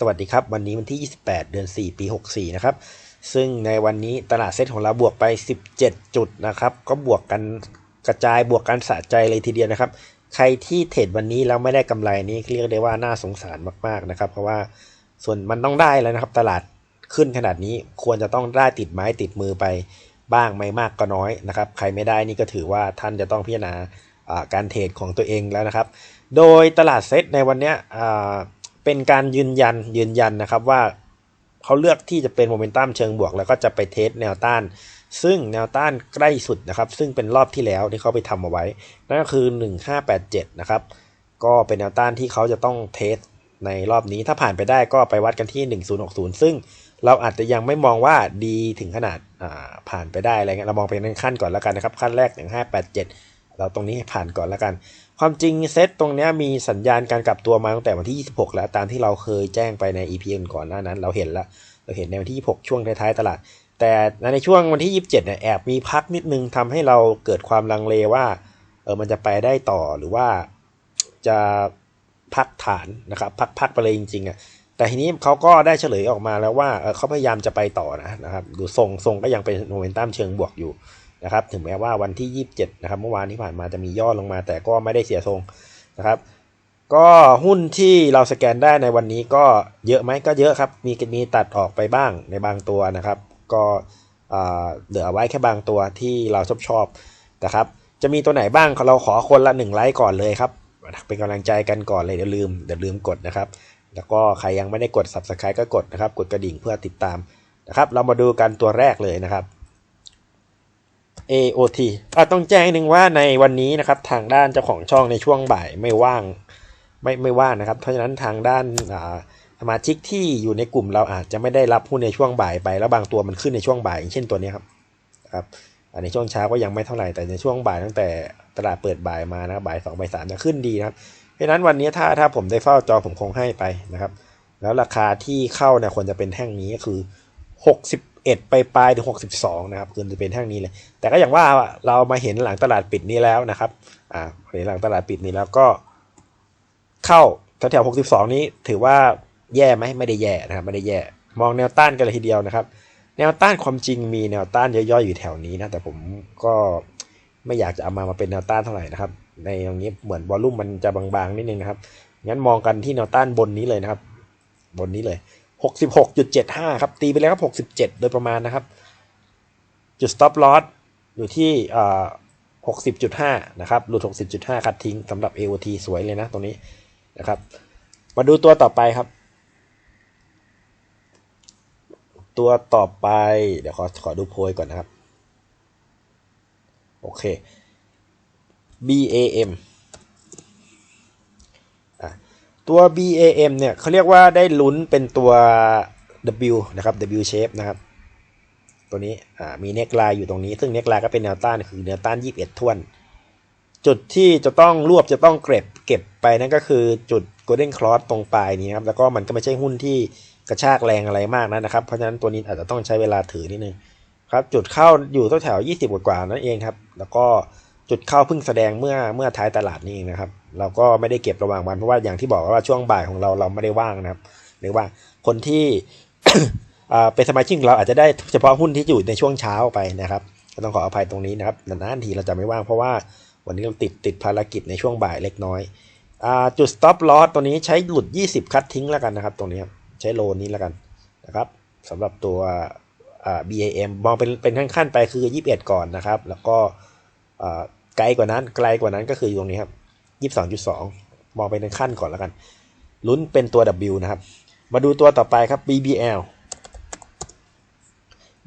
สวัสดีครับ วันนี้วันที่ 28 เดือน 4 ปี 64 นะครับ ซึ่งในวันนี้ตลาดเซ็ตของเราบวกไป 17 จุดนะครับ ก็บวกกันกระจายบวกกันสะใจเลยทีเดียวนะครับ ใครที่เทรดวันนี้แล้วไม่ได้กำไรนี้เรียกได้ว่าน่าสงสารมากๆนะครับ เพราะว่าส่วนมันต้องได้แล้วนะครับ ตลาดขึ้นขนาดนี้ควรจะต้องได้ติดไม้ติดมือไปบ้างไม่มากก็น้อยนะครับ ใครไม่ได้นี่ก็ถือว่าท่านจะต้องพิจารณาการเทรดของตัวเองแล้วนะครับ โดยตลาดเซ็ตในวันนี้ เป็นการยืนยันยืนยันนะครับว่าเขาเลือกที่จะเป็นโมเมนตัมเชิงบวก แล้วก็จะไปเทสแนวต้าน ซึ่งแนวต้านใกล้สุดนะครับ ซึ่งเป็นรอบที่แล้วที่เขาไปทำเอาไว้ นั่นก็คือ 1587 นะครับ ก็เป็นแนวต้านที่เขาจะต้องเทสในรอบนี้ถ้าผ่านไปได้ก็ไปวัดกันที่ 1060 ซึ่งเราอาจจะยังไม่มองว่าดีถึงขนาดผ่านไปได้อะไรเงี้ยเรามองเป็นขั้นก่อนแล้วกันนะครับ ขั้นแรก 1587 เราตรงนี้ผ่านก่อนแล้วกัน ความจริงเซตตรงนี้มีสัญญาณการกลับตัวมาตั้งแต่วันที่ 26 แล้วตามที่เราเคยแจ้งไปใน EP ก่อนหน้านั้น เราเห็นแล้วเราเห็นในวันที่ 26 ช่วงท้ายๆตลาด แต่ในช่วงวันที่ 27เนี่ยแอบมีพักนิดนึงทำให้เราเกิดความลังเลว่าเออมันจะไปได้ต่อหรือว่าจะพักฐานนะครับพักพักไปเลยจริงๆอะแต่ทีนี้เขาก็ได้เฉลยออกมาแล้วว่าเขาพยายามจะไปต่อนะนะครับดูทรงทรงก็ยังเป็นโมเมนตัมเชิงบวกอยู่ นะครับ ถึงแม้ว่าวันที่ 27 นะครับ เมื่อวานที่ผ่านมาจะมีย่อลงมา แต่ก็ไม่ได้เสียทรงนะครับ ก็หุ้นที่เราสแกนได้ในวันนี้ก็เยอะไหมก็เยอะครับ มีมีตัดออกไปบ้างในบางตัวนะครับ ก็เหลือไว้แค่บางตัวที่เราชอบชอบนะครับ จะมีตัวไหนบ้างเราขอคนละหนึ่งไลค์ก่อนเลยครับ เป็นกำลังใจกันก่อนเลยเดี๋ยวลืมเดี๋ยวลืมกดนะครับ แล้วก็ใครยังไม่ได้กด subscribe ก็กดนะครับ กดกระดิ่งเพื่อติดตามนะครับ เรามาดูกันตัวแรกเลยนะครับ AOT อะต้องแจ้งหนึ่งว่าในวันนี้นะครับทางด้านเจ้าของช่องในช่วงบ่ายไม่ว่างไม่ไม่ว่างนะครับ เพราะฉะนั้นทางด้านสมาชิกที่อยู่ในกลุ่มเราอาจจะไม่ได้รับหุ้นในช่วงบ่ายไป แล้วบางตัวมันขึ้นในช่วงบ่ายอย่างเช่นตัวนี้ครับครับในช่วงเช้าก็ยังไม่เท่าไหร่แต่ในช่วงบ่ายตั้งแต่ตลาดเปิดบ่ายมานะบ่ายสองบ่ายสามจะขึ้นดีนะครับเพราะฉะนั้นวันนี้ถ้าถ้าผมได้เฝ้าจอผมคงให้ไปนะครับ แล้วราคาที่เข้าเนี่ยควรจะเป็นแท่งนี้ก็คือ60 61 ไปปลายถึง 62 นะครับคือจะเป็นแท่งนี้เลย แต่ก็อย่างว่าเรามาเห็นหลังตลาดปิดนี้แล้วนะครับอ่าเห็นหลังตลาดปิดนี้แล้วก็ เข้าแถวๆ62 นี้ถือว่าแย่ไหมไม่ได้แย่นะครับไม่ได้แย่ มองแนวต้านกันเลยทีเดียวนะครับ แนวต้านความจริงมีแนวต้านย่อยๆอยู่แถวนี้นะแต่ผมก็ไม่อยากจะเอามามาเป็นแนวต้านเท่าไหร่นะครับ ในตรงนี้เหมือนวอลลุ่มมันจะบางๆนิดนึงนะครับงั้นมองกันที่แนวต้านบนนี้เลยนะครับ บนนี้เลย 66.75 ครับ ตีไปแล้วครับ 67 โดยประมาณนะครับ จุด stop loss อยู่ที่60.5 นะครับ หลุด 60.5 คัดทิ้งสำหรับ AOT สวยเลยนะตรงนี้นะครับ มาดูตัวต่อไปครับ ตัวต่อไปเดี๋ยวขอขอดูโพยก่อนนะครับ โอเค BAM ตัว BAM เนี่ยเขาเรียกว่าได้ลุ้นเป็นตัว W นะครับ W shape นะครับ ตัวนี้มีเน็กไลน์อยู่ตรงนี้ ซึ่งเน็กไลน์ก็เป็นแนวต้านคือแนวต้าน 21ท่วน จุดที่จะต้องรวบจะต้องเก็บเก็บไปนั่นก็คือจุด Golden Cross ตรงปลายนี้ครับ แล้วก็มันก็ไม่ใช่หุ้นที่กระชากแรงอะไรมากนะครับ เพราะฉะนั้นตัวนี้อาจจะต้องใช้เวลาถือนิดนึงครับ จุดเข้าอยู่แถว20 กว่านั่นเองครับ แล้วก็ จุดเข้าเพิ่งแสดงเมื่อเมื่อท้ายตลาดนี่นะครับ เราก็ไม่ได้เก็บระหว่างวันเพราะว่าอย่างที่บอกว่าช่วงบ่ายของเราเราไม่ได้ว่างนะครับหรือว่าคนที่เป็นสมาชิกเราอาจจะได้เฉพาะหุ้นที่อยู่ในช่วงเช้าไปนะครับก็ต้องขออภัยตรงนี้นะครับนานๆทีเราจะไม่ว่างเพราะว่าวันนี้เราติดติดภารกิจในช่วงบ่ายเล็กน้อยจุด stop loss ตัวนี้ใช้หลุด 20 คัดทิ้งแล้วกันนะครับ ตรงนี้ใช้โลนี้แล้วกันนะครับสำหรับตัว BAM มองเป็นเป็นขั้นๆไปคือ 21 ก่อนนะครับ แล้วก็ ไกลกว่านั้นไกลกว่านั้นก็คือตรงนี้ครับยี่สิบสองจุดสองมองไปในขั้นก่อนแล้วกัน ลุ้นเป็นตัว W นะครับ มาดูตัวต่อไปครับ BBL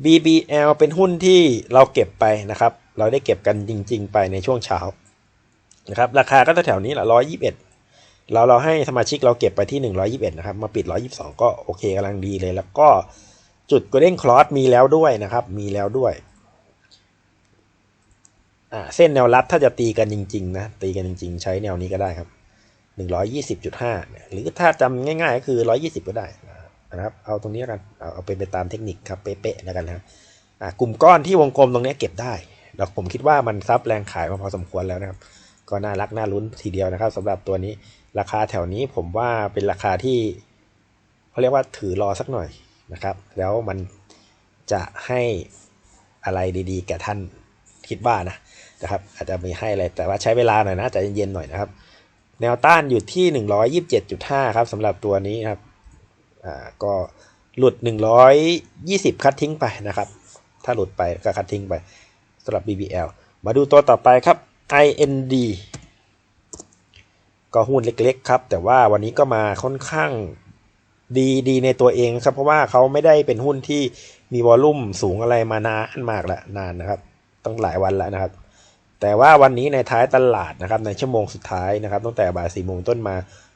BBL เป็นหุ้นที่เราเก็บไปนะครับ เราได้เก็บกันจริง ๆ ไปในช่วงเช้านะครับ ราคาก็แถวนี้แหละร้อยยี่สิบเอ็ดเราเราให้สมาชิกเราเก็บไปที่หนึ่งร้อยิบเอ็ดนะครับ มาปิดร้อยิบสองก็โอเคกำลังดีเลย แล้วก็จุด Golden Cross มีแล้วด้วยนะครับ มีแล้วด้วย อ่าเส้นแนวรับถ้าจะตีกันจริงๆนะตีกันจริง ๆ ใช้แนวนี้ก็ได้ครับหนึ่งร้อยยี่สิบจุดห้าหรือถ้าจำง่ายๆ ก็คือร้อยี่สิบก็ได้นะครับเอาตรงนี้กันเอาเอาเป็นไปตามเทคนิคครับเป๊ะๆแล้วกันนะอ่ากลุ่มก้อนที่วงกลมตรงนี้เก็บได้แล้วผมคิดว่ามันซับแรงขายมาพอสมควรแล้วนะครับ ก็น่ารักน่าลุ้นทีเดียวนะครับสำหรับตัวนี้ราคาแถวนี้ผมว่าเป็นราคาที่เขาเรียกว่าถือรอสักหน่อยนะครับ แล้วมันจะให้อะไรดีๆ แก่ท่านคิดว่านะ นะครับอาจจะมีให้อะไรแต่ว่าใช้เวลาหน่อยนะใจเย็นๆหน่อยนะครับ แนวต้านอยู่ที่ 127.5 ครับสำหรับตัวนี้ครับอ่าก็หลุด 120 คัดทิ้งไปนะครับ ถ้าหลุดไปก็คัดทิ้งไปสำหรับ BBL มาดูตัวต่อไปครับ IND ก็หุ้นเล็กๆครับ แต่ว่าวันนี้ก็มาค่อนข้างดีดีในตัวเองครับ เพราะว่าเขาไม่ได้เป็นหุ้นที่มีวอลลุ่มสูงอะไรมานานมากแล้วนานนะครับ ต้องหลายวันแล้วนะครับ แต่ว่าวันนี้ในท้ายตลาดนะครับในชั่วโมงสุดท้ายนะครับตั้งแต่บ่ายสี่โมงต้นมา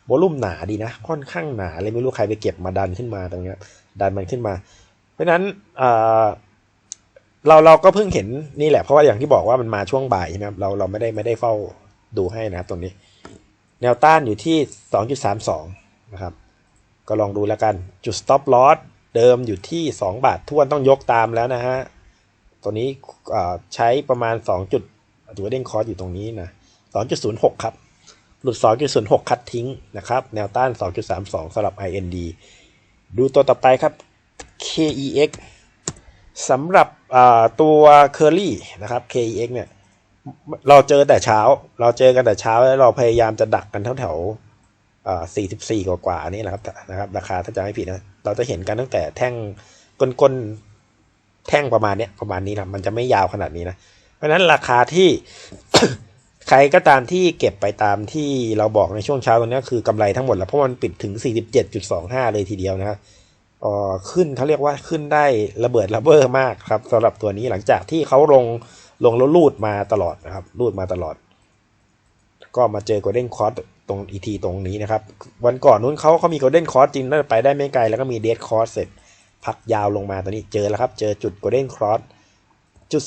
วอลุ่มหนาดีนะ ค่อนข้างหนาเลยไม่รู้ใครไปเก็บมาดันขึ้นมาตรงนี้ดันมันขึ้นมา เพราะฉะนั้นเราเราก็เพิ่งเห็นนี่แหละเพราะว่าอย่างที่บอกว่ามันมาช่วงบ่ายใช่ไหมครับเราเราไม่ได้ไม่ได้เฝ้าดูให้นะครับตรงนี้ แนวต้านอยู่ที่ 2.32 นะครับ ก็ลองดูแล้วกันจุด stop loss เดิมอยู่ที่ 2 บาททวนต้องยกตามแล้วนะฮะตัวนี้ใช้ประมาณ 2 จุดถือว่าเด้งคอร์สอยู่ตรงนี้นะ2.06 ครับ หลุด 2.06 คัดทิ้งนะครับ แนวต้าน 2.32สำหรับ IND ดูตัวต่อไปครับ KEX สำหรับตัว Curly นะครับ KEX เนี่ยเราเจอแต่เช้า เราเจอกันแต่เช้าแล้วเราพยายามจะดักกันแถวแถวสี่สิบสี่กว่ากว่านี่แหละครับนะครับ ราคาถ้าจะไม่ผิดนะเราจะเห็นกันตั้งแต่แท่งก้นๆแท่งประมาณเนี้ยประมาณนี้นะมันจะไม่ยาวขนาดนี้นะ เพราะนั้นราคาที่ ใครก็ตามที่เก็บไปตามที่เราบอกในช่วงเช้าตรงนี้คือกำไรทั้งหมดแล้วเพราะมันปิดถึง 47.25 เลยทีเดียวนะครับอ๋อขึ้นเขาเรียกว่าขึ้นได้ระเบิดระเบ้อมากครับสำหรับตัวนี้หลังจากที่เขาลงลงแล้วลูดมาตลอดนะครับลูดมาตลอด ก็มาเจอโกลเด้นคอร์สตรงอีทีตรงนี้นะครับ วันก่อนนู้นเขาเขามีโกลเด้นคอร์สจริงน่าจะไปได้ไม่ไกลแล้วก็มีเดดคอร์สเสร็จ พักยาวลงมาตอนนี้เจอแล้วครับ เจอจุดโกลเด้นคอร์สจุด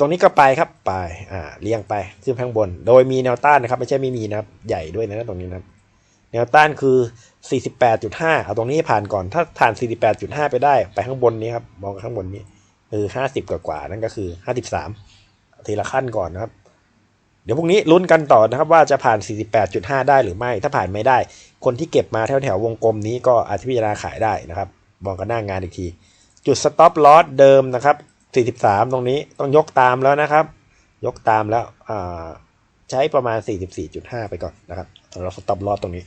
ตรงนี้ก็ไปครับไปอ่าเลี้ยงไปขึ้นข้างบน โดยมีแนวต้านนะครับ ไม่ใช่ไม่มีนะครับ ใหญ่ด้วยนะตรงนี้นะแนวต้านคือ 48.5 เอาตรงนี้ผ่านก่อน ถ้าผ่าน 48.5 ไปได้ ไปข้างบนนี้ครับ มองข้างบนนี้เออ50 กว่ากว่านั่นก็คือ 53 ทีละขั้นก่อนนะครับ เดี๋ยวพรุ่งนี้ลุ้นกันต่อนะครับ ว่าจะผ่าน 48.5 ได้หรือไม่ ถ้าผ่านไม่ได้ คนที่เก็บมาแถวแถววงกลมนี้ก็อาจจะพิจารณาขายได้นะครับ มองกันหน้างานอีกที จุด stop loss เดิมนะครับ 43 ตรงนี้ต้องยกตามแล้วนะครับ ยกตามแล้วใช้ประมาณ 44.5 ไปก่อนนะครับสำหรับ stop loss ตรงนี้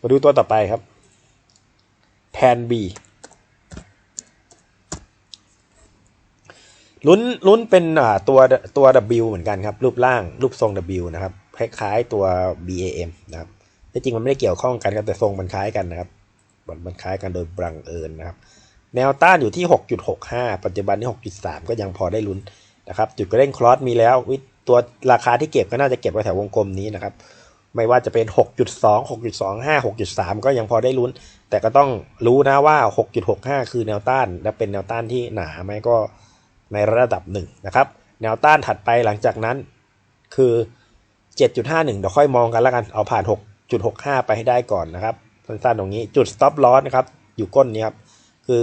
มาดูตัวต่อไปครับแพน B ลุ้นลุ้นเป็นตัวตัว W เหมือนกันครับ รูปร่างรูปทรง W นะครับ คล้ายๆตัว BAM นะครับที่จริงมันไม่ได้เกี่ยวข้องกันครับแต่ทรงมันคล้ายกันนะครับมันคล้ายกันโดยบังเอิญนะครับ แนวต้านอยู่ที่ 6.65 ปัจจุบันที่6.3 ก็ยังพอได้ลุ้นนะครับ จุดกระเด้งคลอสมีแล้ววิตัวราคาที่เก็บก็น่าจะเก็บไว้แถววงกลมนี้นะครับ ไม่ว่าจะเป็น 6.2 6.25 6.3 ก็ยังพอได้ลุ้น แต่ก็ต้องรู้นะว่า 6.65 คือแนวต้าน และเป็นแนวต้านที่หนาไหมก็ในระดับหนึ่งนะครับ แนวต้านถัดไปหลังจากนั้นคือ 7.51 เดี๋ยวค่อยมองกันแล้วกัน เอาผ่าน 6.65 ไปให้ได้ก่อนนะครับ สั้นๆตรงนี้ จุด stop loss นะครับ อยู่ก้นนี้ครับ คือ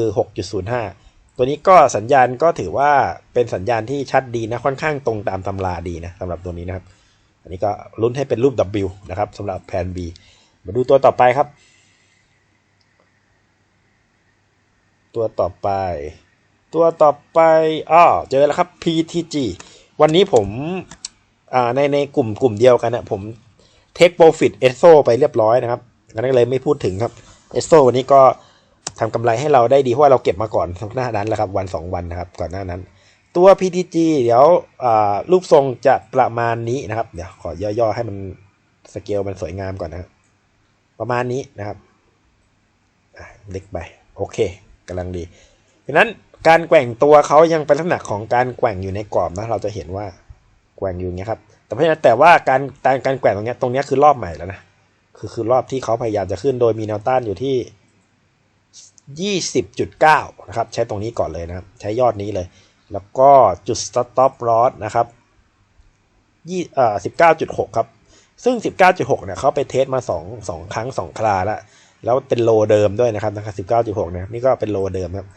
6.05 ตัวนี้ก็สัญญาณก็ถือว่าเป็นสัญญาณที่ชัดดีนะค่อนข้างตรงตามตำราดีนะสำหรับตัวนี้นะครับ อันนี้ก็ลุ้นให้เป็นรูป W นะครับสำหรับแผน B มาดูตัวต่อไปครับ ตัวต่อไป ตัวต่อไปอ้อเจอแล้วครับ PTG วันนี้ผมอ่าในในกลุ่มกลุ่มเดียวกันนะผมเทคโปรฟิตเอสโซไปเรียบร้อยนะครับงั้นเลยไม่พูดถึงครับเอสโซวันนี้ก็ ทำกำไรให้เราได้ดีเพราะว่าเราเก็บมาก่อนหน้านั้นแหละครับวัน 2 วันนะครับก่อนหน้านั้น ตัว PTG เดี๋ยวรูปทรงจะประมาณนี้นะครับ เดี๋ยวขอย่อๆให้มันสเกลมันสวยงามก่อนนะครับประมาณนี้นะครับเล็กไปโอเคกำลังดีดังนั้นการแกว่งตัวเขายังเป็นลักษณะของการแกว่งอยู่ในกรอบนะเราจะเห็นว่าแกว่งอยู่เงี้ยครับแต่เพราะฉะนั้นแต่ว่าการการการแกว่งตรงเนี้ยตรงเนี้ยคือรอบใหม่แล้วนะคือคือรอบที่เขาพยายามจะขึ้นโดยมีแนวต้านอยู่ที่ ยี่สิบจุดเก้านะครับ ใช้ตรงนี้ก่อนเลยนะครับ ใช้ยอดนี้เลย แล้วก็จุด stop loss นะครับยี่เอ่อสิบเก้าจุดหกครับ ซึ่งสิบเก้าจุดหกเนี่ยเขาไปเทสมาสองสองครั้งสองคราแล้ว แล้วเป็นโลเดิมด้วยนะครับนะครับสิบเก้าจุดหกเนี่ยนี่ก็เป็นโลเดิมครับ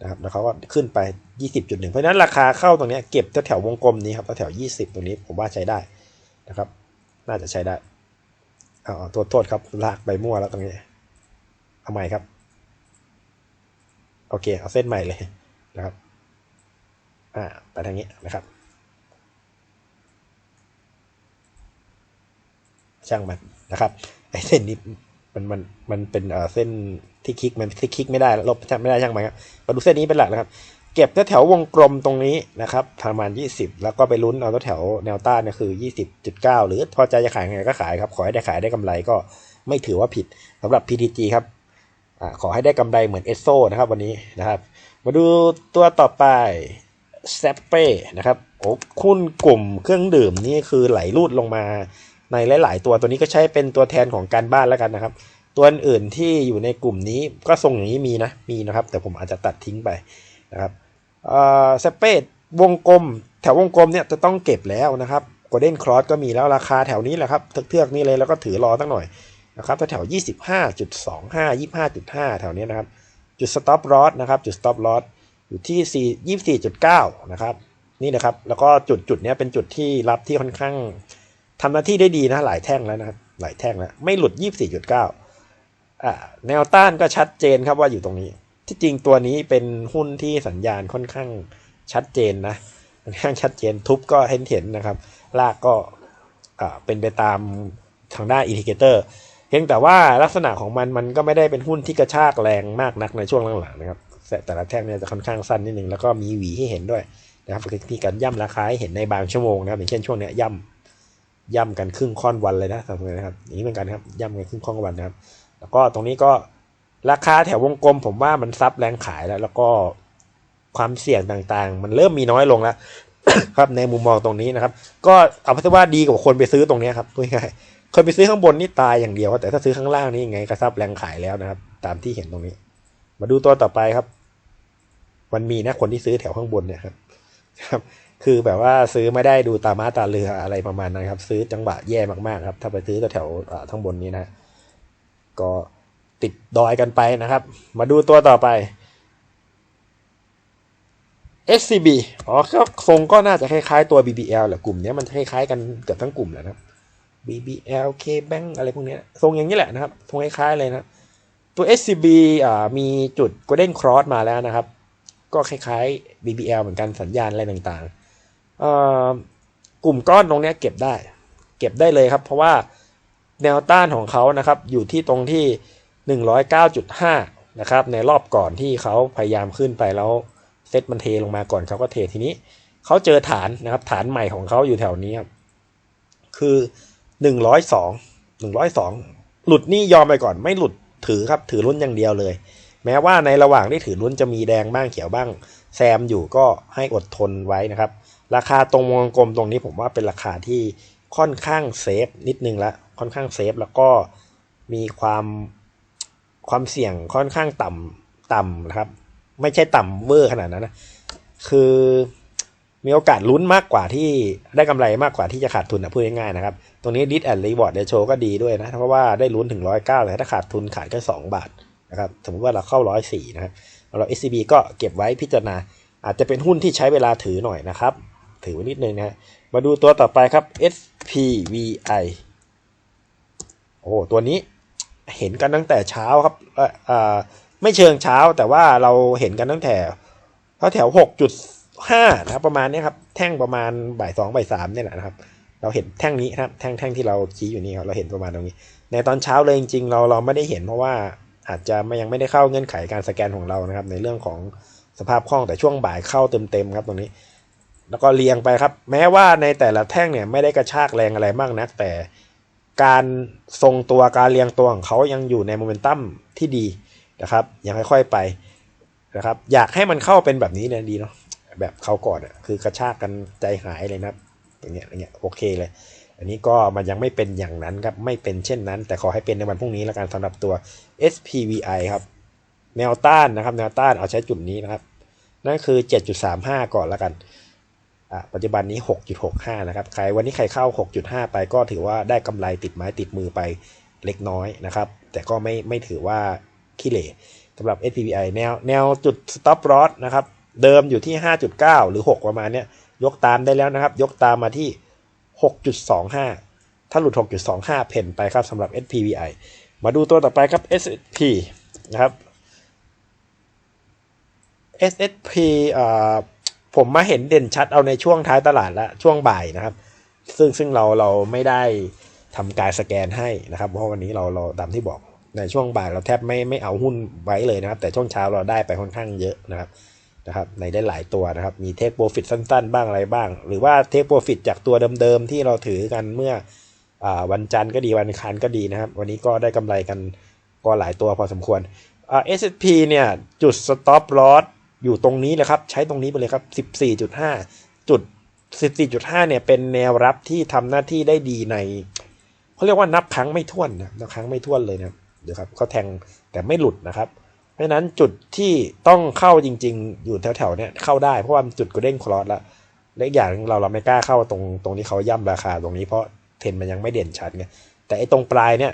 นะครับแล้วเขาก็ขึ้นไป 20.1 เพราะฉะนั้นราคาเข้าตรงนี้เก็บแถววงกลมนี้ครับแถว 20 ตรงนี้ผมว่าใช้ได้นะครับ น่าจะใช้ได้อ๋อโทษโทษครับลากไปมั่วแล้วตรงนี้ทำไมครับ โอเคเอาเส้นใหม่เลยนะครับอ่าไปทางนี้นะครับ ช่างมันนะครับไอเส้นนี้มันมันมันเป็นเออเส้นที่คลิกมันที่คลิกไม่ได้ลบไม่ได้ช่างมันครับมาดูเส้นนี้เป็นหลักนะครับ เก็บแถววงกลมตรงนี้นะครับประมาณ 20 แล้วก็ไปลุ้นเอาแถวแนวต้านเนี่ยคือ 20.9 หรือพอใจจะขายไงก็ขายครับ ขอให้ได้ขายได้กำไรก็ไม่ถือว่าผิดสำหรับ PTG ครับ ขอให้ได้กำไรเหมือนเอสโซนะครับวันนี้นะครับ มาดูตัวต่อไปแซปเป้นะครับโอ้คุณกลุ่มเครื่องดื่มนี่คือไหลรูดลงมาในหลาย ๆ ตัวตัวนี้ก็ใช้เป็นตัวแทนของการบ้านแล้วกันนะครับ ตัวอื่นที่อยู่ในกลุ่มนี้ก็ทรงอย่างนี้มีนะมีนะครับ แต่ผมอาจจะตัดทิ้งไปนะครับแซปเป้วงกลม แถววงกลมเนี่ยจะต้องเก็บแล้วนะครับโกลเด้นครอสก็มีแล้วราคาแถวนี้แหละครับเทือกๆนี่เลยแล้วก็ถือรอตั้งหน่อย นะครับแถว25.25 25.5แถวนี้นะครับ จุด stop loss นะครับ จุด stop loss อยู่ที่4 24.9นะครับ นี่นะครับ แล้วก็จุดจุดนี้เป็นจุดที่รับที่ค่อนข้างทำหน้าที่ได้ดีนะหลายแท่งแล้วนะครับ หลายแท่งแล้วไม่หลุด24.9อ่าแนวต้านก็ชัดเจนครับว่าอยู่ตรงนี้ ที่จริงตัวนี้เป็นหุ้นที่สัญญาณค่อนข้างชัดเจนนะค่อนข้างชัดเจนทุบก็เห็นเห็นนะครับ ลากก็เป็นไปตามทางด้านอินดิเคเตอร์ เพียงแต่ว่าลักษณะของมันมันก็ไม่ได้เป็นหุ้นที่กระชากแรงมากนักในช่วงหลังๆนะครับแต่ละแท่งเนี่ยจะค่อนข้างสั้นนิดนึงแล้วก็มีหวีให้เห็นด้วยนะครับมีการย่ำราคาให้เห็นในบางชั่วโมงนะครับอย่างเช่นช่วงเนี้ยย่ำย่ำกันครึ่งค่อนวันเลยนะสำหรับนะครับอย่างนี้เหมือนกันครับย่ำกันครึ่งค่อนวันนะครับ แล้วก็ตรงนี้ก็ราคาแถววงกลม ผมว่ามันซับแรงขายแล้ว แล้วก็ความเสี่ยงต่างๆ มันเริ่มมีน้อยลงแล้วครับในมุมมองตรงนี้นะครับ ก็เอาเป็นว่าดีกว่าคนไปซื้อตรงนี้ครับพูดง่าย ๆคนไปซื้อข้างบนนี่ตายอย่างเดียวแต่ถ้าซื้อข้างล่างนี่ยังไงก็ซับแรงขายแล้วนะครับ ตามที่เห็นตรงนี้ มาดูตัวต่อไปครับ มันมีนะคนที่ซื้อแถวข้างบนเนี่ยครับครับคือแบบว่าซื้อไม่ได้ดูตามาตาเรืออะไรประมาณนั้นครับ ซื้อจังหวะแย่มากๆครับ ถ้าไปซื้อแถวข้างบนนี้นะ ก็ติดดอยกันไปนะครับ มาดูตัวต่อไป SCB อ๋อก็ทรงก็น่าจะคล้ายๆตัว BBL แหละกลุ่มนี้มันคล้ายๆกันเกือบทั้งกลุ่มแหละนะ BBL KBank อะไรพวกนี้ทรงอย่างนี้แหละนะครับทรงคล้ายๆเลยนะตัว SCB อ่ามีจุด Golden Cross มาแล้วนะครับ ก็คล้ายๆ BBL เหมือนกันสัญญาณอะไรต่างๆกลุ่มก้อนตรงนี้เก็บได้ เก็บได้เลยครับ เพราะว่าแนวต้านของเขานะครับ อยู่ที่ตรงที่ 109.5 นะครับ ในรอบก่อนที่เขาพยายามขึ้นไปแล้วเซตมันเทลงมาก่อนเขาก็เททีนี้เขาเจอฐานนะครับ ฐานใหม่ของเขาอยู่แถวนี้ครับคือ 102 102หนึ่งร้อยสองหลุดนี่ยอมไปก่อนไม่หลุดถือครับถือลุ้นอย่างเดียวเลย แม้ว่าในระหว่างที่ถือลุ้นจะมีแดงบ้างเขียวบ้าง แซมอยู่ก็ให้อดทนไว้นะครับ ราคาตรงวงกลมตรงนี้ผมว่าเป็นราคาที่ค่อนข้างเซฟนิดนึงละค่อนข้างเซฟแล้วก็มีความความเสี่ยงค่อนข้างต่ำต่ำนะครับ ไม่ใช่ต่ำเวอร์ขนาดนั้นนะคือ มีโอกาสลุ้นมากกว่าที่ได้กำไรมากกว่าที่จะขาดทุนนะพูดง่ายๆนะครับ ตรงนี้ดิสแอนด์รีวอร์ดเดโชก็ดีด้วยนะ เพราะว่าได้ลุ้นถึงร้อยเก้าแต่ถ้าขาดทุนขาดแค่สองบาทนะครับสมมติว่าเราเข้าร้อยสี่นะครับเรา SCB ก็เก็บไว้พิจารณา อาจจะเป็นหุ้นที่ใช้เวลาถือหน่อยนะครับ ถือไว้นิดนึงนะมาดูตัวต่อไปครับ SPVI โอ้ตัวนี้เห็นกันตั้งแต่เช้าครับอ่าไม่เชิงเช้าแต่ว่าเราเห็นกันตั้งแต่แถวหกจุด ห้านะครับประมาณนี้ครับแท่งประมาณบ่ายสองบ่ายสามเนี่ยแหละนะครับ เราเห็นแท่งนี้ครับแท่งแท่งที่เราชี้อยู่นี่ครับเราเห็นประมาณตรงนี้ ในตอนเช้าเลยจริงๆเราเราไม่ได้เห็นเพราะว่าอาจจะยังไม่ได้เข้าเงื่อนไขการสแกนของเรานะครับ ในเรื่องของสภาพคล่องแต่ช่วงบ่ายเข้าเต็มๆครับตรงนี้ แล้วก็เรียงไปครับ แม้ว่าในแต่ละแท่งเนี่ยไม่ได้กระชากแรงอะไรมากนัก แต่การทรงตัวการเรียงตัวของเขายังอยู่ในโมเมนตัมที่ดีนะครับยังค่อยๆไปนะครับ อยากให้มันเข้าเป็นแบบนี้เนี่ยดีเนาะ แบบเขาก่อนอะคือกระชากกันใจหายเลยนะอย่างเงี้ยอย่างเงี้ยโอเคเลย อันนี้ก็มันยังไม่เป็นอย่างนั้นครับไม่เป็นเช่นนั้น แต่ขอให้เป็นในวันพรุ่งนี้แล้วกันสำหรับตัว SPVI ครับแนวต้านนะครับแนวต้านเอาใช้จุดนี้นะครับ นั่นคือ 7.35 ก่อนแล้วกันอะปัจจุบันนี้ 6.65 นะครับ ใครวันนี้ใครเข้า 6.5 ไปก็ถือว่าได้กำไรติดไม้ติดมือไปเล็กน้อยนะครับ แต่ก็ไม่ไม่ถือว่าขี้เหร่สำหรับ SPVI แนวแนวจุด stop loss นะครับ เดิมอยู่ที่ 5.9 หรือ 6 ประมาณเนี้ยยกตามได้แล้วนะครับ ยกตามมาที่ 6.25 ถ้าหลุด 6.25 เพ่นไปครับสำหรับ SPVI มาดูตัวต่อไปครับ SP นะครับ SSP อ่อผมมาเห็นเด่นชัดเอาในช่วงท้ายตลาดและช่วงบ่ายนะครับ ซึ่งซึ่งเราเราไม่ได้ทำการสแกนให้นะครับ เพราะวันนี้เราเราตามที่บอกในช่วงบ่ายเราแทบไม่ไม่เอาหุ้นไว้เลยนะครับ แต่ช่วงเช้าเราได้ไปค่อนข้างเยอะนะครับ นะครับในได้หลายตัวนะครับ มีเทคโปรฟิตสั้นๆ บ้างอะไรบ้าง หรือว่าเทคโปรฟิตจากตัวเดิมๆ ที่เราถือกันเมื่ออวันจันทร์ก็ดีวันอังคารก็ดีนะครับ วันนี้ก็ได้กำไรกันก็หลายตัวพอสมควรอ่า S&P เนี่ย จุด stop loss อยู่ตรงนี้เลยครับ ใช้ตรงนี้ไปเลยครับ 14.5 จุด 14.5 เนี่ยเป็นแนวรับที่ทำหน้าที่ได้ดีในเขาเรียกว่านับครั้งไม่ถ้วนนะนับครั้งไม่ถ้วนเลยนะเดี๋ยวครับเขาแทงแต่ไม่หลุดนะครับ ราะฉะนั้นจุดที่ต้องเข้าจริง ๆ อยู่แถวๆเนี่ยเข้าได้เพราะว่าจุดก็เด้งคลอสล้วและอีกอย่างเราเราไม่กล้าเข้าตรงตรงที่เขาย่ำราคาตรงนี้เพราะเทรนมันยังไม่เด่นชัดไงแต่ไอ้ตรงปลายเนี่ย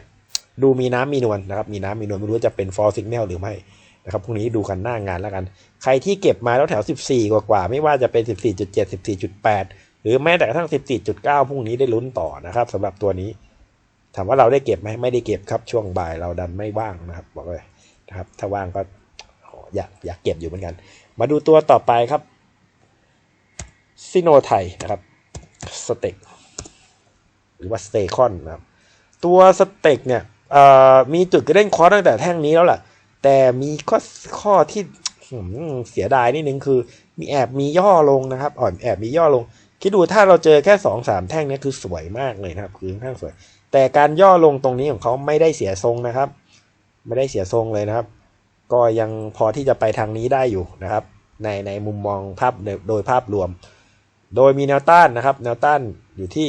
ดูมีน้ำมีนวลนะครับมีน้ำมีนวลไม่รู้จะเป็น for signal หรือไม่นะครับพรุ่งนี้ดูกันหน้างานแล้วกัน ใครที่เก็บมาแล้วแถว 14กว่ากว่าๆไม่ว่าจะเป็น 14.7 14.8 หรือแม้แต่กระทั่ง 14.9 พรุ่งนี้ได้ลุ้นต่อนะครับสำหรับตัวนี้ถามว่าเราได้เก็บไหมไม่ได้เก็บครับช่วงบ่ายเราดันไม่ว่างนะครับบอกเลย นะครับถ้าว่างก็อยากอยากเก็บอยู่เหมือนกัน มาดูตัวต่อไปครับซิโนไทยนะครับสเต็กหรือว่าสเตคอนนะครับตัวสเต็กเนี่ยมีจุดกระเด้งคอตั้งแต่แท่งนี้แล้วแหละแต่มีข้อข้อที่เสียดายนิดนึงคือ มีแอบมีย่อลงนะครับ อ่อนแอบมีย่อลง คิดดูถ้าเราเจอแค่สองสามแท่งนี้คือสวยมากเลยนะครับ คือค่อนข้างสวย แต่การย่อลงตรงนี้ของเขาไม่ได้เสียทรงนะครับ ไม่ได้เสียทรงเลยนะครับ ก็ยังพอที่จะไปทางนี้ได้อยู่นะครับ ในในมุมมองภาพโดยภาพรวม โดยมีแนวต้านนะครับ แนวต้านอยู่ที่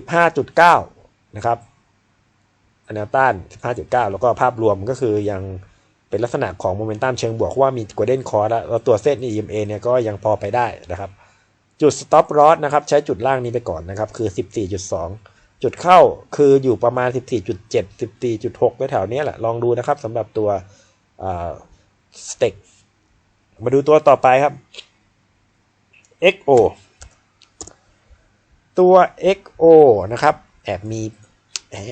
15.9 นะครับแนวต้าน 15.9 แล้วก็ภาพรวมก็คือยังเป็นลักษณะของโมเมนตัมเชิงบวกเพราะว่ามีกดเด้นคอร์แล้วตัวเส้น EMA เนี่ยก็ยังพอไปได้นะครับ จุด stop loss นะครับ ใช้จุดล่างนี้ไปก่อนนะครับ คือ 14.2 จุดเข้าคืออยู่ประมาณ 14.7 14.6แถวเนี้ยแหละ ลองดูนะครับสำหรับตัวสเต็กมาดูตัวต่อไปครับ XO ตัว XO นะครับ แอบมี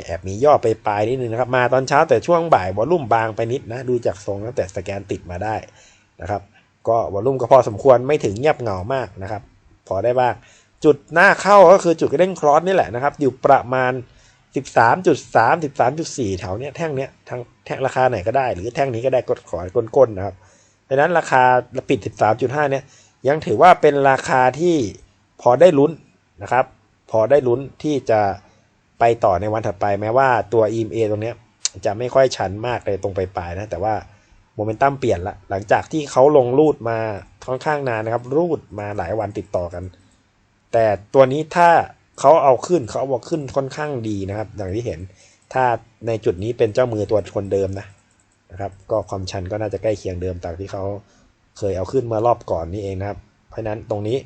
แอบมีย่อไปปลายนิดนึงนะครับ มาตอนเช้าแต่ช่วงบ่ายวอลลุ่มบางไปนิดนะ ดูจากทรงแล้วแต่สแกนติดมาได้นะครับ ก็วอลลุ่มก็พอสมควรไม่ถึงเงียบเหงามากนะครับ พอได้บ้าง จุดหน้าเข้าก็คือจุดกระเด้งคลอสนี่แหละนะครับ อยู่ประมาณ 13.3 13.4 แถวเนี้ยแท่งเนี้ยทางแท่งราคาไหนก็ได้ หรือแท่งนี้ก็ได้กดขอก้นๆนะครับดังนั้นราคาปิด 13.5 เนี่ยยังถือว่าเป็นราคาที่พอได้ลุ้นนะครับ พอได้ลุ้นที่จะไปต่อในวันถัดไปแม้ว่าตัว EMA ตรงเนี้ยจะไม่ค่อยชันมากเลยตรงปลายๆนะแต่ว่าโมเมนตัมเปลี่ยนละหลังจากที่เขาลงรูดมาค่อนข้างนานนะครับ รูดมาหลายวันติดต่อกัน แต่ตัวนี้ถ้าเขาเอาขึ้นเขาเอาขึ้นค่อนข้างดีนะครับ อย่างที่เห็น ถ้าในจุดนี้เป็นเจ้ามือตัวคนเดิมนะนะครับ ก็ความชันก็น่าจะใกล้เคียงเดิมตามที่เขาเคยเอาขึ้นเมื่อรอบก่อนนี่เองนะครับ เพราะนั้นตรงนี้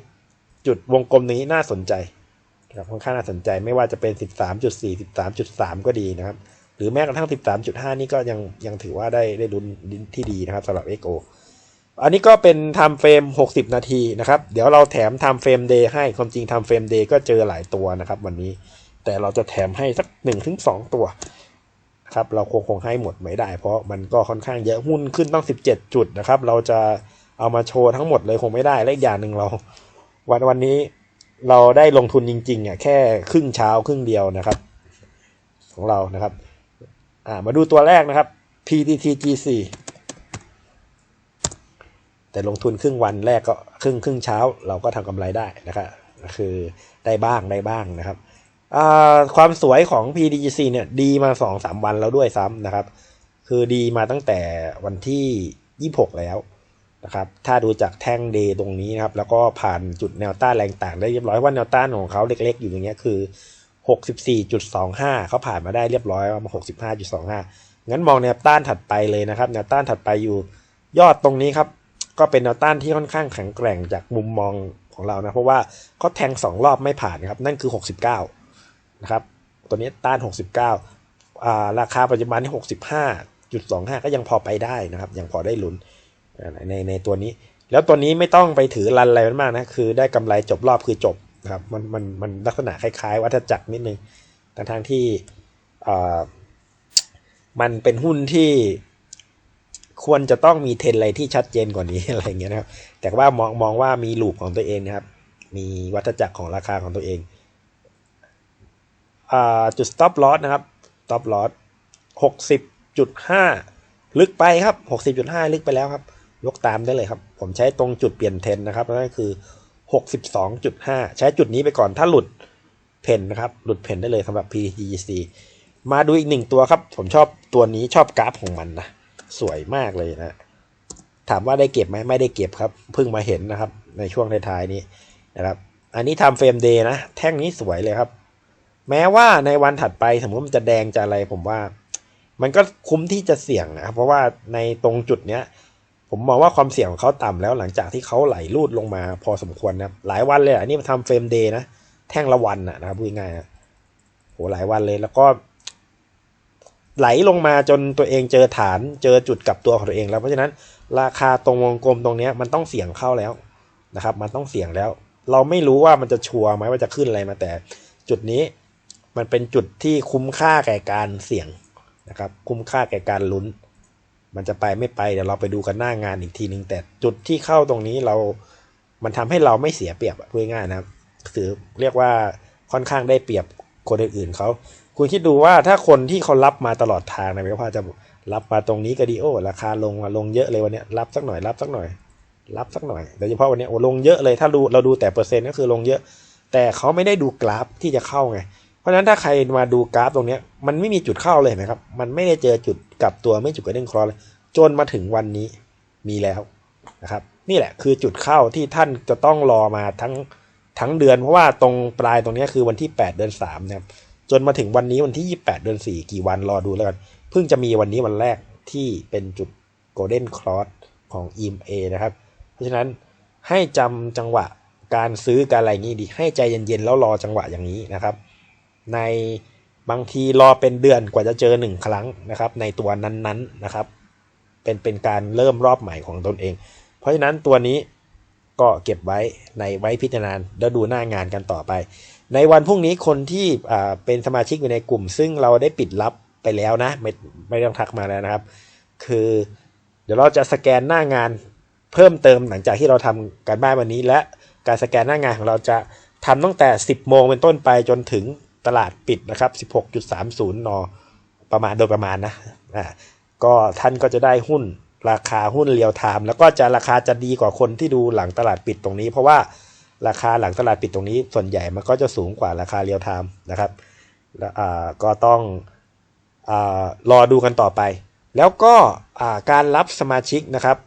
จุดวงกลมนี้น่าสนใจนะครับค่อนข้างน่าสนใจไม่ว่าจะเป็น 13.4 13.3 ก็ดีนะครับ หรือแม้กระทั่ง 13.5 นี่ก็ยังยังถือว่าได้ได้ลุ้นที่ดีนะครับสำหรับ XO อันนี้ก็เป็นไทม์เฟรม 60 นาทีนะครับ เดี๋ยวเราแถมไทม์เฟรมเดย์ให้ความจริงไทม์เฟรมเดย์ก็เจอหลายตัวนะครับ วันนี้แต่เราจะแถมให้สัก1ถึง2ตัวนะครับเราคงคงให้หมดไม่ได้ เพราะมันก็ค่อนข้างเยอะหุ้นขึ้นต้อง 17 จุดนะครับ เราจะเอามาโชว์ทั้งหมดเลยคงไม่ได้และอีกอย่างหนึ่งเรา วันวันนี้เราได้ลงทุนจริงๆอะแค่ครึ่งเช้าครึ่งเดียวนะครับ ของเรานะครับ อ่ามาดูตัวแรกนะครับ PTTGC แต่ลงทุนครึ่งวันแรกก็ครึ่งครึ่งเช้า เราก็ทำกำไรได้นะครับคือได้บ้างได้บ้างนะครับความสวยของ PDGC เนี่ยดีมาสองสามวันแล้วด้วยซ้ำนะครับ คือดีมาตั้งแต่วันที่ยี่หกแล้วนะครับ ถ้าดูจากแท่งเดตรงนี้นะครับ แล้วก็ผ่านจุดแนวต้านแรงต่างได้เรียบร้อยว่าแนวต้านของเขาเล็กๆ อยู่อย่างเงี้ยคือ 64.25 เขาผ่านมาได้เรียบร้อยมา 65.25 งั้นมองแนวต้านถัดไปเลยนะครับ แนวต้านถัดไปอยู่ยอดตรงนี้ครับ ก็เป็นแนวต้านที่ค่อนข้างแข็งแกร่งจากมุมมองของเรานะ เพราะว่าเขาแทงสองรอบไม่ผ่านครับ นั่นคือ 69 นะครับ ตัวนี้ต้าน 69อ่าราคาปัจจุบันที่ 65.25 ก็ยังพอไปได้นะครับ ยังพอได้ลุ้นในในตัวนี้ แล้วตัวนี้ไม่ต้องไปถือรันอะไรมากนะ คือได้กำไรจบรอบคือจบนะครับ มันมันมันลักษณะคล้ายๆ วัฏจักรนิดนึงทั้งทางที่อ่ามันเป็นหุ้นที่ ควรจะต้องมีเทรนอะไรที่ชัดเจนกว่านี้อะไรเงี้ยนะครับ แต่ว่ามองมองว่ามีลูปของตัวเองนะครับ มีวัฏจักรของราคาของตัวเองอจุด stop loss นะครับ stop loss หกสิบจุดห้าลึกไปครับหกสิบจุดห้าลึกไปแล้วครับ ยกตามได้เลยครับ ผมใช้ตรงจุดเปลี่ยนเทรนนะครับนั่นคือหกสิบสองจุดห้าใช้จุดนี้ไปก่อนถ้าหลุดเพนนะครับ หลุดเพนได้เลยสำหรับ PTGC มาดูอีกหนึ่งตัวครับ ผมชอบตัวนี้ชอบกราฟของมันนะ สวยมากเลยนะ ถามว่าได้เก็บไหมไม่ได้เก็บครับ เพิ่งมาเห็นนะครับ ในช่วงท้ายๆนี้นะครับ อันนี้ทำเฟรมเดย์นะ แท่งนี้สวยเลยครับ แม้ว่าในวันถัดไปสมมติมันจะแดงจะอะไรผมว่า มันก็คุ้มที่จะเสี่ยงนะเพราะว่าในตรงจุดเนี้ยผมมองว่าความเสี่ยงของเขาต่ำแล้วหลังจากที่เขาไหลรูดลงมาพอสมควรนะหลายวันเลยอันนี้มันทำเฟรมเดย์นะ แท่งละวันนะครับพูดง่ายๆนะโหหลายวันเลยแล้วก็ ไหลลงมาจนตัวเองเจอฐานเจอจุดกลับตัวของตัวเองแล้ว เพราะฉะนั้นราคาตรงวงกลมตรงนี้มันต้องเสี่ยงเข้าแล้วนะครับ มันต้องเสี่ยงแล้ว เราไม่รู้ว่ามันจะชัวร์ไหมว่าจะขึ้นอะไรมาแต่ จุดนี้มันเป็นจุดที่คุ้มค่าแก่การเสี่ยงนะครับ คุ้มค่าแก่การลุ้น มันจะไปไม่ไปเดี๋ยวเราไปดูกันหน้างานอีกทีนึง แต่จุดที่เข้าตรงนี้เรา มันทำให้เราไม่เสียเปรียบพูดง่ายนะครับคือเรียกว่าค่อนข้างได้เปรียบคนอื่นๆเขา คุณคิดดูว่าถ้าคนที่เขารับมาตลอดทางนะไม่ว่าจะรับมาตรงนี้ก็ดีโอราคาลงมาลงเยอะเลยวันนี้รับสักหน่อยรับสักหน่อย รับสักหน่อยโดยเฉพาะวันนี้โอ้ลงเยอะเลยถ้าดูเราดูแต่เปอร์เซ็นต์ก็คือลงเยอะ แต่เขาไม่ได้ดูกราฟที่จะเข้าไง เพราะฉะนั้นถ้าใครมาดูกราฟตรงนี้มันไม่มีจุดเข้าเลยนะครับ มันไม่ได้เจอจุดกลับตัวไม่จุดกระเด้งคลอเลยจนมาถึงวันนี้มีแล้วนะครับ นี่แหละคือจุดเข้าที่ท่านจะต้องรอมาทั้งทั้งเดือน เพราะว่าตรงปลายตรงนี้คือวันที่ 8 เดือน3นะครับ จนมาถึงวันนี้วันที่ 28 เดือน 4 กี่วันรอดูแล้วกันเพิ่งจะมีวันนี้วันแรกที่เป็นจุด Golden Cross ของ EMA นะครับ เพราะฉะนั้นให้จำจังหวะการซื้อการอะไรอย่างนี้ดีให้ใจเย็นๆ แล้วรอจังหวะอย่างนี้นะครับ ในบางทีรอเป็นเดือนกว่าจะเจอหนึ่งครั้งนะครับ ในตัวนั้นๆนะครับ เป็นเป็นการเริ่มรอบใหม่ของตนเอง เพราะฉะนั้นตัวนี้ก็เก็บไว้ในไว้พิจารณาแล้วดูหน้างานกันต่อไป ในวันพรุ่งนี้คนที่เป็นสมาชิกอยู่ในกลุ่ม ซึ่งเราได้ปิดรับไปแล้วนะ ไม่ไม่ต้องทักมาแล้วนะครับ คือเดี๋ยวเราจะสแกนหน้างานเพิ่มเติมหลังจากที่เราทำการบ้านวันนี้ และการสแกนหน้างานของเราจะทำตั้งแต่ 10 โมงเป็นต้นไปจนถึงตลาดปิดนะครับ 16.30 น ประมาณโดยประมาณนะอ่าก็ท่านก็จะได้หุ้นราคาหุ้นเรียวไทม์แล้วก็จะราคาจะดีกว่าคนที่ดูหลังตลาดปิดตรงนี้ เพราะว่า ราคาหลังตลาดปิดตรงนี้ส่วนใหญ่มันก็จะสูงกว่าราคาเรียวไทม์นะครับก็ต้องอรอดูกันต่อไป แล้วก็การรับสมาชิกนะครับ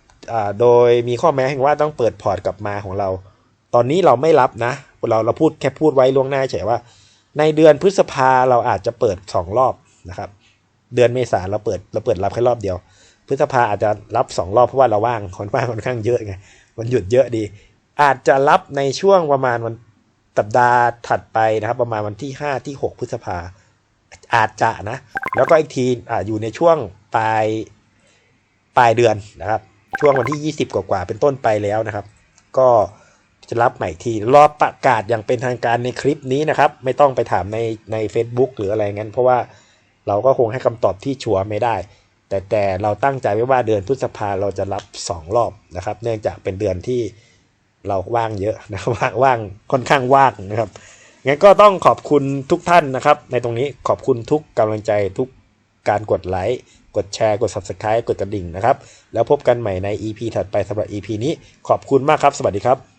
โดยมีข้อแม้แห่งว่าต้องเปิดพอร์ตกลับมาของเรา ตอนนี้เราไม่รับนะ เราเราพูดแค่พูดไว้ล่วงหน้าเฉยว่า ในเดือนพฤษภาเราอาจจะเปิดสองรอบนะครับ เดือนเมษาเราเปิดเราเปิดรับแค่รอบเดียว พฤษภาอาจจะรับสองรอบเพราะว่าเราว่างคนว่างค่อนข้างเยอะไงวันหยุดเยอะดี อาจจะรับในช่วงประมาณวันสัปดาห์ถัดไปนะครับ ประมาณวันที่ห้าที่หกพฤษภาอาจจะนะ แล้วก็อีกทีออยู่ในช่วงปลายปลายเดือนนะครับ ช่วงวันที่ยี่สิบกว่าๆเป็นต้นไปแล้วนะครับ ก็จะรับใหม่ทีรอประกาศอย่างเป็นทางการในคลิปนี้นะครับ ไม่ต้องไปถามในใน Facebook หรืออะไรงั้น เพราะว่าเราก็คงให้คำตอบที่ชัวร์ไม่ได้ แต่แต่เราตั้งใจไว้ว่าเดือนพฤษภาเราจะรับสองรอบนะครับ เนื่องจากเป็นเดือนที่ เราว่างเยอะนะว่างว่างค่อนข้างว่างนะครับงั้นก็ต้องขอบคุณทุกท่านนะครับ ในตรงนี้ขอบคุณทุกกำลังใจทุกการกดไลค์กดแชร์กด subscribe กดกระดิ่งนะครับ แล้วพบกันใหม่ใน EP ถัดไปสำหรับ EP นี้ขอบคุณมากครับ สวัสดีครับ